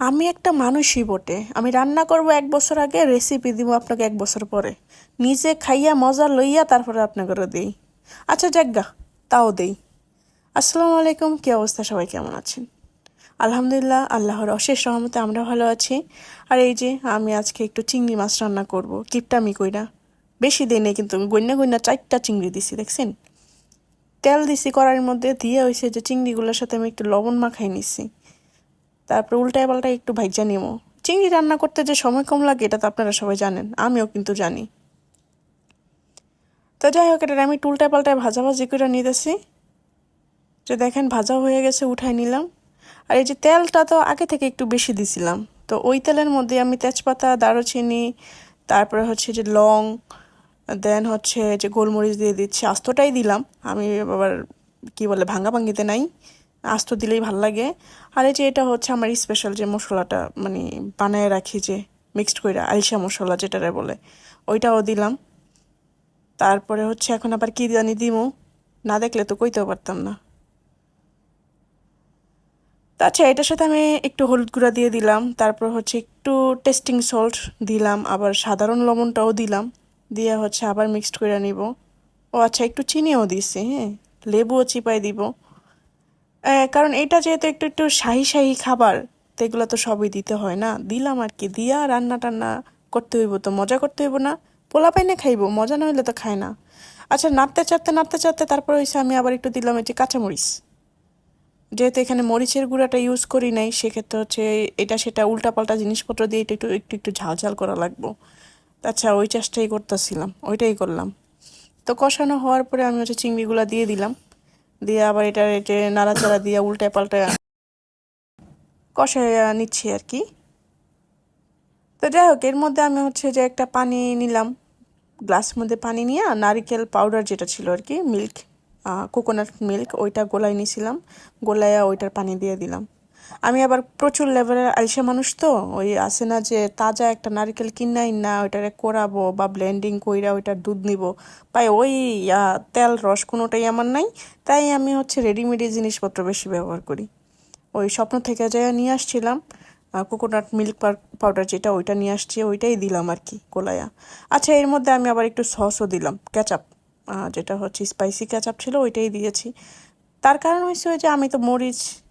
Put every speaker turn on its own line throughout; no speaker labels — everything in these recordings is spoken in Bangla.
আমি একটা মানুষই বটে। আমি রান্না করব এক বছর আগে রেসিপি দিব আপনাকে এক বছর পরে। নিজে খাইয়া, মজা লইয়া তারপরে আপনাকে দিই। আচ্ছা যাজ্ঞা তাও দেই। আসসালামু আলাইকুম, কী অবস্থা? সবাই কেমন আছেন? আলহামদুলিল্লাহ, আল্লাহর অশেষ রহমতে আমরা ভালো আছি। আর এই যে, আমি আজকে একটু চিংড়ি মাছ রান্না করব। কিপটামি কইরা বেশি দিই নেই, কিন্তু গন্যা গন্যা চারটা চিংড়ি দিছি, দেখছেন? তেল দিছি কড়াইয়ের মধ্যে, দিয়ে হয়েছে যে চিংড়িগুলোর সাথে আমি একটু লবণ মাখাই নিছি। তারপরে উল্টায় পাল্টায় একটু ভাইজা নিমো। চিংড়ি রান্না করতে যে সময় কম লাগে, এটা তো আপনারা সবাই জানেন, আমিও কিন্তু জানি। তো যাই হোক, এটা আমি টুলটায় পাল্টায় ভাজাভাজি করে নিতেছি। যে দেখেন ভাজা হয়ে গেছে উঠাই নিলাম। আর এই যে তেলটা তো আগে থেকে একটু বেশি দিছিলাম। তো ওই তেলের মধ্যে আমি তেজপাতা, দারুচিনি, তারপরে হচ্ছে যে লং, দেন হচ্ছে যে গোলমরিচ দিয়ে দিচ্ছি, আস্তটাই দিলাম। আমি আবার কি বলে ভাঙ্গা ভাঙ্গিতে নাই। আস্ত দিলেই ভালো লাগে। আর এই যে এটা হচ্ছে আমার স্পেশাল যে মশলাটা মানে বানায় রাখি যে মিক্সড করে আলসা মশলা যেটারে বলে, ওইটাও দিলাম। তারপরে হচ্ছে এখন আবার কি জানি দিমু, না দেখলে তো কইতেও পারতাম না। আচ্ছা এটার সাথে আমি একটু হলুদ গুঁড়া দিয়ে দিলাম, তারপর হচ্ছে একটু টেস্টিং সল্ট দিলাম, আবার সাধারণ লবণটাও দিলাম, দিয়ে হচ্ছে আবার মিক্সড করে নিব। ও আচ্ছা একটু চিনিও দিছি হ্যাঁ লেবুও চিপাই দিব। কারণ এটা যেহেতু একটু একটু শাহি শাহি খাবার, তো এগুলো তো সবই দিতে হয় না। দিলাম আর কি, দিয়া রান্না টান্না করতে হইব তো, মজা করতে হইব না। পোলা পাইনে খাইব, মজা না হইলে তো খায় না। আচ্ছা নাড়তে চাড়তে নাড়তে চাড়তে তারপর হয়েছে আমি আবার একটু দিলাম যে কাঁচামরিচ। যেহেতু এখানে মরিচের গুঁড়াটা ইউজ করি নাই, সেক্ষেত্রে হচ্ছে এটা সেটা উল্টাপাল্টা জিনিসপত্র দিয়ে এটা একটু একটু একটু ঝাল ঝাল করা লাগবো। আচ্ছা ওই চেষ্টাই করতেছিলাম, ওইটাই করলাম। তো কষানো হওয়ার পরে আমি হচ্ছে চিংড়িগুলো দিয়ে দিলাম। দিয়ে আবার এটা এটে নাড়াচাড়া দিয়ে উল্টা পাল্টা কষায় নিচ্ছি আর কি। তো যাই হোক, এর মধ্যে আমি হচ্ছে যে একটা পানি নিলাম। গ্লাসের মধ্যে পানি নিয়ে নারিকেল পাউডার যেটা ছিল আর কি মিল্ক কোকোনাট মিল্ক ওইটা গোলায় নিয়েছিলাম গোলায় ওইটার পানি দিয়ে দিলাম। আমি আবার প্রচুর লেভেলের আলসা মানুষ তো, ওই আছে না যে তাজা একটা নারকেল কিনাই না, ওইটারে কোরাবো বা ব্লেন্ডিং কইরা ওইটার দুধ নিব। পাই ওই তেল রস কোনোটাই আমার নাই, তাই আমি হচ্ছে রেডিমেডি জিনিসপত্র বেশি ব্যবহার করি। ওই স্বপ্ন থেকে যাই নিয়ে আসছিলাম কোকোনাট মিল্ক পাউডার যেটা ওইটা নিয়ে আসছি, ওইটাই দিলাম আর কি কোলায়া আচ্ছা এর মধ্যে আমি আবার একটু সসও দিলাম ক্যাচাপ যেটা হচ্ছে স্পাইসি ক্যাচাপ ছিল, ওইটাই দিয়েছি। তার কারণ ওই যে আমি তো মরিচটা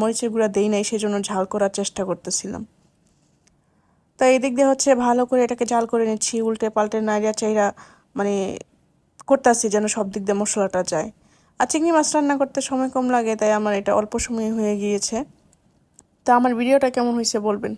মরিচের গুঁড়া দেই নাই, সেজন্য ঝাল করার চেষ্টা করতেছিলাম। তো এদিক দিক দিয়ে হচ্ছে ভালো করে এটাকে ঝাল করে নিচ্ছি, উল্টে পাল্টে নাইরা চাইরা মানে করতেছি যেন সব দিক দিয়ে মশলাটা যায়। আর চিংড়ি মাছ রান্না করতে সময় কম লাগে, তাই আমার এটা অল্প সময় হয়ে গিয়েছে। তা আমার ভিডিওটা কেমন হয়েছে বলবেন?